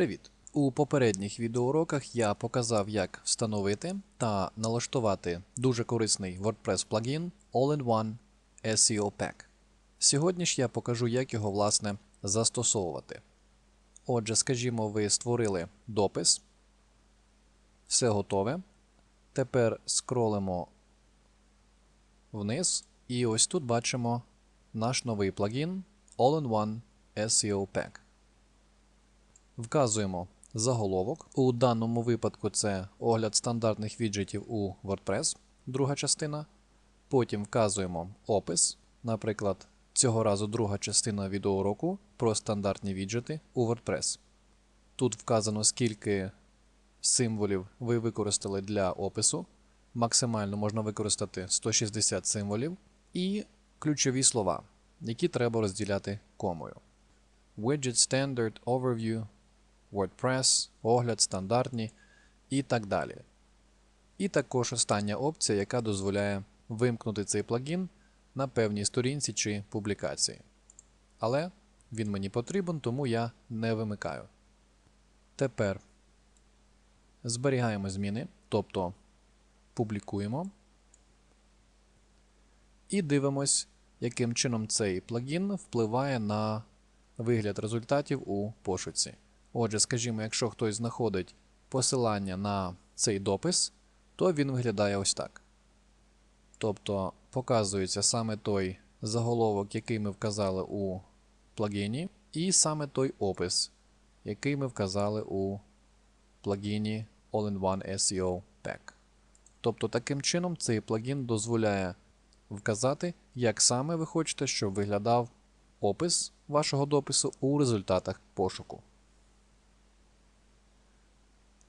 Привіт! У попередніх відеоуроках я показав, як встановити та налаштувати дуже корисний WordPress плагін All-in-One SEO Pack. Сьогодні ж я покажу, як його власне застосовувати. Отже, скажімо, ви створили допис. Все готове. Тепер скролимо вниз, і ось тут бачимо наш новий плагін All-in-One SEO Pack. Вказуємо заголовок. У даному випадку це огляд стандартних віджитів у WordPress, друга частина. Потім вказуємо опис, наприклад, цього разу друга частина відеоуроку про стандартні віджити у WordPress. Тут вказано, скільки символів ви використали для опису. Максимально можна використати 160 символів і ключові слова, які треба розділяти комою. Widget Standard Overview, WordPress, огляд стандартні і так далі. І також остання опція, яка дозволяє вимкнути цей плагін на певній сторінці чи публікації. Але він мені потрібен, тому я не вимикаю. Тепер зберігаємо зміни, тобто публікуємо. І дивимось, яким чином цей плагін впливає на вигляд результатів у пошуці. Отже, скажімо, якщо хтось знаходить посилання на цей допис, то він виглядає ось так. Тобто показується саме той заголовок, який ми вказали у плагіні, і саме той опис, який ми вказали у плагіні All-in-One SEO Pack. Тобто, таким чином цей плагін дозволяє вказати, як саме ви хочете, щоб виглядав опис вашого допису у результатах пошуку.